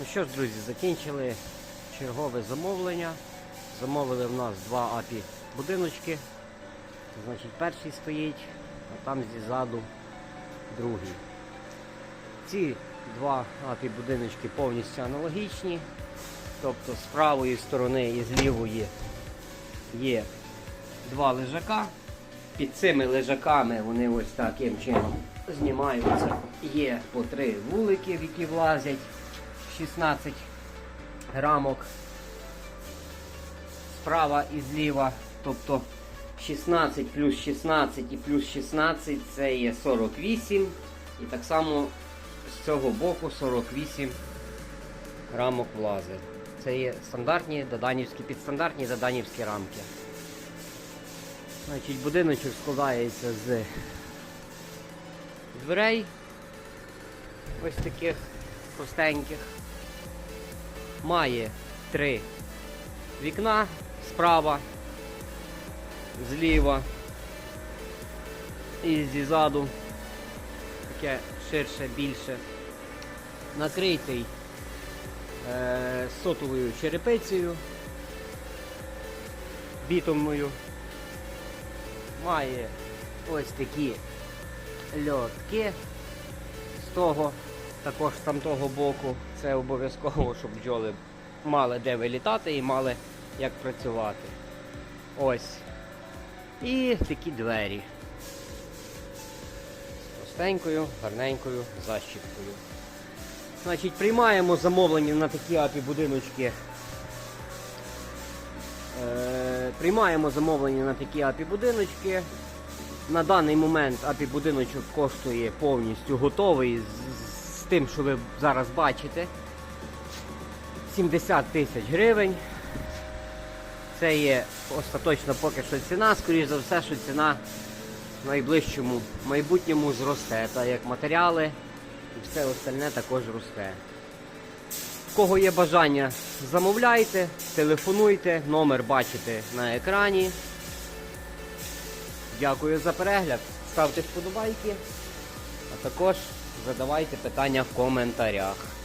Ну що ж, друзі, закінчили чергове замовлення. Замовили в нас два апі будиночки. Значить, перший стоїть, а там ззаду другий. Ці два апі будиночки повністю аналогічні. Тобто з правої сторони і з лівої є два лежака. Під цими лежаками вони ось таким чином знімаються. Є по три вулики, в які влазять 16 рамок. Справа і зліва, тобто 16 плюс 16 і плюс 16 це є 48. І так само з цього боку 48 рамок влазить. Це є стандартні доданівські, підстандартні доданівські рамки. Значить, будиночок складається з дверей ось таких простеньких. Має три вікна справа, зліва і ззаду. Таке ширше, більше. Накритий е, сотовою черепицею, бітумною. Має ось такі льотки з того, також з тамтого боку. Це обов'язково, щоб бджоли мали де вилітати і мали як працювати. Ось. І такі двері. З простенькою, гарненькою защіпкою. Значить, приймаємо замовлення на такі апі будиночки. Е, приймаємо замовлення на такі апі будиночки. На даний момент апі будиночок коштує повністю готовий тим, що ви зараз бачите. 70 тисяч гривень. Це є остаточно поки що ціна, скоріш за все, що ціна в найближчому майбутньому зросте, так як матеріали і все остальне також росте. В кого є бажання, замовляйте, телефонуйте, номер бачите на екрані. Дякую за перегляд. Ставте вподобайки, а також задавайте питання в коментарях.